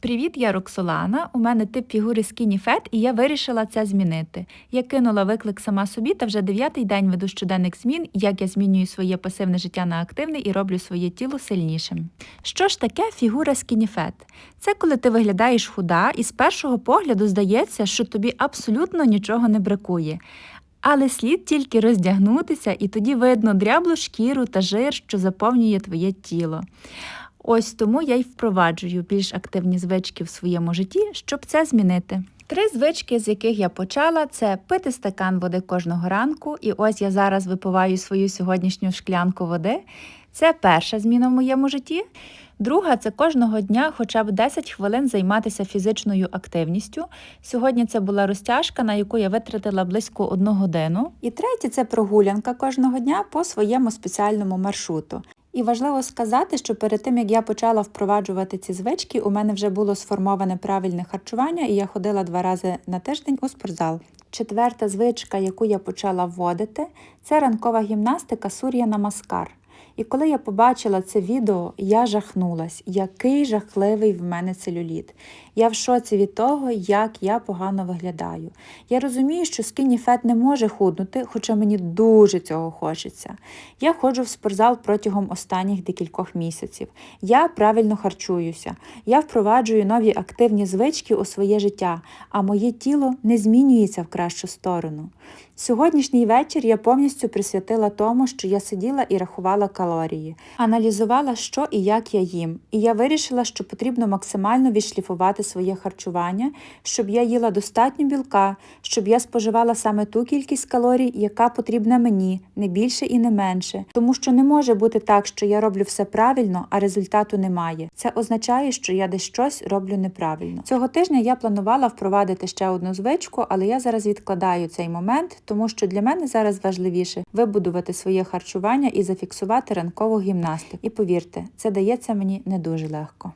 Привіт, я Роксолана. У мене тип фігури Skinny Fat, і я вирішила це змінити. Я кинула виклик сама собі та вже дев'ятий день веду щоденник змін, як я змінюю своє пасивне життя на активне і роблю своє тіло сильнішим. Що ж таке фігура Skinny Fat? Це коли ти виглядаєш худа, і з першого погляду здається, що тобі абсолютно нічого не бракує. Але слід тільки роздягнутися, і тоді видно дряблу шкіру та жир, що заповнює твоє тіло. Ось тому я й впроваджую більш активні звички в своєму житті, щоб це змінити. Три звички, з яких я почала, це пити стакан води кожного ранку, і ось я зараз випиваю свою сьогоднішню шклянку води. Це перша зміна в моєму житті. Друга це кожного дня хоча б 10 хвилин займатися фізичною активністю. Сьогодні це була розтяжка, на яку я витратила близько одну годину. І третє це прогулянка кожного дня по своєму спеціальному маршруту. І важливо сказати, що перед тим як я почала впроваджувати ці звички, у мене вже було сформоване правильне харчування, і я ходила два рази на тиждень у спортзал. Четверта звичка, яку я почала вводити, це ранкова гімнастика Сур'я Намаскар. І коли я побачила це відео, я жахнулась, який жахливий в мене целюліт. Я в шоці від того, як я погано виглядаю. Я розумію, що скіні фет не може худнути, хоча мені дуже цього хочеться. Я ходжу в спортзал протягом останніх декількох місяців. Я правильно харчуюся. Я впроваджую нові активні звички у своє життя, а моє тіло не змінюється в кращу сторону. Сьогоднішній вечір я повністю присвятила тому, що я сиділа і рахувала калорії, аналізувала, що і як я їм. І я вирішила, що потрібно максимально відшліфувати своє харчування, щоб я їла достатньо білка, щоб я споживала саме ту кількість калорій, яка потрібна мені, не більше і не менше. Тому що не може бути так, що я роблю все правильно, а результату немає. Це означає, що я десь щось роблю неправильно. Цього тижня я планувала впровадити ще одну звичку, але я зараз відкладаю цей момент, тому що для мене зараз важливіше вибудувати своє харчування і зафіксувати ранкову гімнастику. І повірте, це дається мені не дуже легко.